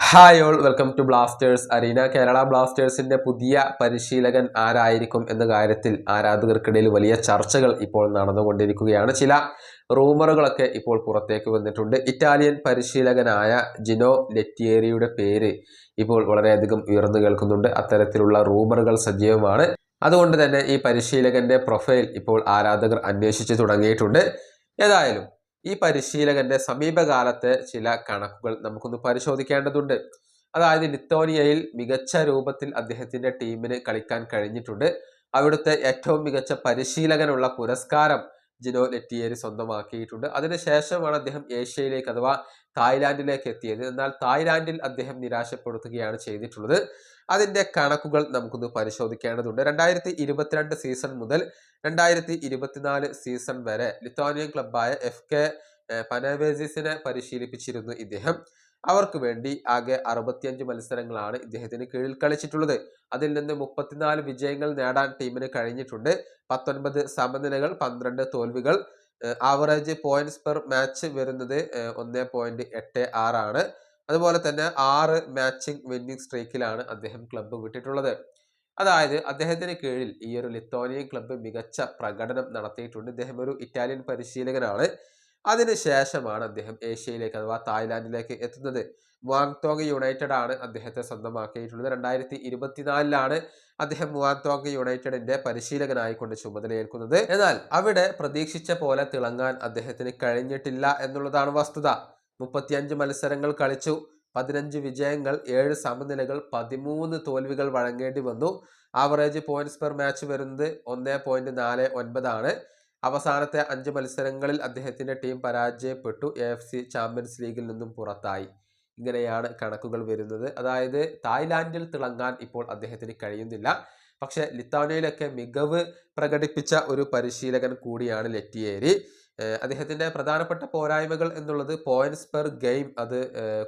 Hi all welcome to Blasters arena Kerala ബ്ലാസ്റ്റേഴ്സിന്റെ പുതിയ പരിശീലകൻ ആരായിരിക്കും എന്ന കാര്യത്തിൽ ആരാധകർക്കിടയിൽ വലിയ ചർച്ചകൾ ഇപ്പോൾ നടന്നുകൊണ്ടിരിക്കുകയാണ്. ചില റൂമറുകളൊക്കെ ഇപ്പോൾ പുറത്തേക്ക് വന്നിട്ടുണ്ട്. ഇറ്റാലിയൻ പരിശീലകനായ ജിനോ ലെറ്റിയേരിയുടെ പേര് ഇപ്പോൾ വളരെയധികം ഉയർന്നു കേൾക്കുന്നുണ്ട്. അത്തരത്തിലുള്ള റൂമറുകൾ സജീവമാണ്. അതുകൊണ്ട് തന്നെ ഈ പരിശീലകന്റെ പ്രൊഫൈൽ ഇപ്പോൾ ആരാധകർ അന്വേഷിച്ചു തുടങ്ങിയിട്ടുണ്ട്. ഏതായാലും ഈ പരിശീലകന്റെ സമീപകാലത്തെ ചില കണക്കുകൾ നമുക്കൊന്ന് പരിശോധിക്കേണ്ടതുണ്ട്. അതായത് ലിത്തോനിയയിൽ മികച്ച രൂപത്തിൽ അദ്ദേഹത്തിന്റെ ടീമിന് കളിക്കാൻ കഴിഞ്ഞിട്ടുണ്ട്. അവിടുത്തെ ഏറ്റവും മികച്ച പരിശീലകനുള്ള പുരസ്കാരം ജിനോ ലെറ്റിയേരി സ്വന്തമാക്കിയിട്ടുണ്ട് അതിനുശേഷമാണ് അദ്ദേഹം ഏഷ്യയിലേക്ക് അഥവാ തായ്ലാന്റിലേക്ക് എത്തിയത്. എന്നാൽ തായ്ലാന്റിൽ അദ്ദേഹം നിരാശപ്പെടുത്തുകയാണ് ചെയ്തിട്ടുള്ളത്. അതിന്റെ കണക്കുകൾ നമുക്കൊന്ന് പരിശോധിക്കേണ്ടതുണ്ട്. രണ്ടായിരത്തി ഇരുപത്തിരണ്ട് സീസൺ മുതൽ രണ്ടായിരത്തി ഇരുപത്തിനാല് സീസൺ വരെ ലിത്വാനിയൻ ക്ലബ്ബായ എഫ് കെ പനവേസിസിനെ പരിശീലിപ്പിച്ചിരുന്നു ഇദ്ദേഹം. അവർക്ക് വേണ്ടി ആകെ അറുപത്തിയഞ്ച് മത്സരങ്ങളാണ് ഇദ്ദേഹത്തിന് കീഴിൽ കളിച്ചിട്ടുള്ളത്. അതിൽ നിന്ന് മുപ്പത്തിനാല് വിജയങ്ങൾ നേടാൻ ടീമിന് കഴിഞ്ഞിട്ടുണ്ട്. പത്തൊൻപത് സമനിലകൾ പന്ത്രണ്ട് തോൽവികൾ. ആവറേജ് പോയിന്റ്സ് പെർ മാച്ച് വരുന്നത് ഒന്ന് പോയിന്റ് എട്ട് ആറാണ് അതുപോലെ തന്നെ ആറ് മാച്ചിങ് വിന്നിംഗ് സ്ട്രീക്കിലാണ് അദ്ദേഹം ക്ലബ്ബ് വിട്ടിട്ടുള്ളത്. അതായത് അദ്ദേഹത്തിന് കീഴിൽ ഈ ഒരു ലിത്തോനിയൻ ക്ലബ്ബ് മികച്ച പ്രകടനം നടത്തിയിട്ടുണ്ട്. ഇദ്ദേഹം ഒരു ഇറ്റാലിയൻ പരിശീലകനാണ്. അതിനുശേഷമാണ് അദ്ദേഹം ഏഷ്യയിലേക്ക് അഥവാ തായ്ലാന്റിലേക്ക് എത്തുന്നത്. മുവാങ്തോങ് യുണൈറ്റഡ് ആണ് അദ്ദേഹത്തെ സ്വന്തമാക്കിയിട്ടുള്ളത്. രണ്ടായിരത്തി ഇരുപത്തിനാലിലാണ് അദ്ദേഹം മുവാങ്തോങ് യുണൈറ്റഡിന്റെ പരിശീലകനായിക്കൊണ്ട് ചുമതലയേൽക്കുന്നത്. എന്നാൽ അവിടെ പ്രതീക്ഷിച്ച പോലെ തിളങ്ങാൻ അദ്ദേഹത്തിന് കഴിഞ്ഞിട്ടില്ല എന്നുള്ളതാണ് വസ്തുത. മുപ്പത്തിയഞ്ച് മത്സരങ്ങൾ കളിച്ചു. പതിനഞ്ച് വിജയങ്ങൾ ഏഴ് സമനിലകൾ പതിമൂന്ന് തോൽവികൾ വഴങ്ങേണ്ടി വന്നു. ആവറേജ് പോയിന്റ്സ് പെർ മാച്ച് വരുന്നത് ഒന്ന് പോയിന്റ് നാല് ഒൻപതാണ്. അവസാനത്തെ അഞ്ച് മത്സരങ്ങളിൽ അദ്ദേഹത്തിന്റെ ടീം പരാജയപ്പെട്ടു. എ എഫ് സി ചാമ്പ്യൻസ് ലീഗിൽ നിന്നും പുറത്തായി. ഇങ്ങനെയാണ് കണക്കുകൾ വരുന്നത്. അതായത് തായ്ലാൻഡിൽ തിളങ്ങാൻ ഇപ്പോൾ അദ്ദേഹത്തിന് കഴിയുന്നില്ല. പക്ഷേ ലിത്താനയിലൊക്കെ മികവ് പ്രകടിപ്പിച്ച ഒരു പരിശീലകൻ കൂടിയാണ് ലെറ്റിയേരി. അദ്ദേഹത്തിന്റെ പ്രധാനപ്പെട്ട പോരായ്മകൾ എന്നുള്ളത് പോയിന്റ്സ് പെർ ഗെയിം അത്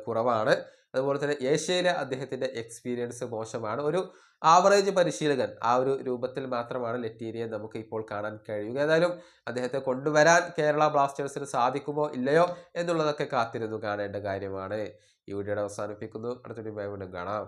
കുറവാണ്. അതുപോലെ തന്നെ ഏഷ്യയിലെ അദ്ദേഹത്തിന്റെ എക്സ്പീരിയൻസ് മോശമാണ്. ഒരു ആവറേജ് പരിശീലകൻ ആ ഒരു രൂപത്തിൽ മാത്രമാണ് ലെറ്റീരിയെ നമുക്ക് ഇപ്പോൾ കാണാൻ കഴിയുക. ഏതായാലും അദ്ദേഹത്തെ കൊണ്ടുവരാൻ കേരള ബ്ലാസ്റ്റേഴ്സിന് സാധിക്കുമോ ഇല്ലയോ എന്നുള്ളതൊക്കെ കാത്തിരുന്നു കാണേണ്ട കാര്യമാണ്. ഈ വീഡിയോയുടെ അവസാനിപ്പിക്കുന്നു. അടുത്തൊരു വീണ്ടും കാണാം.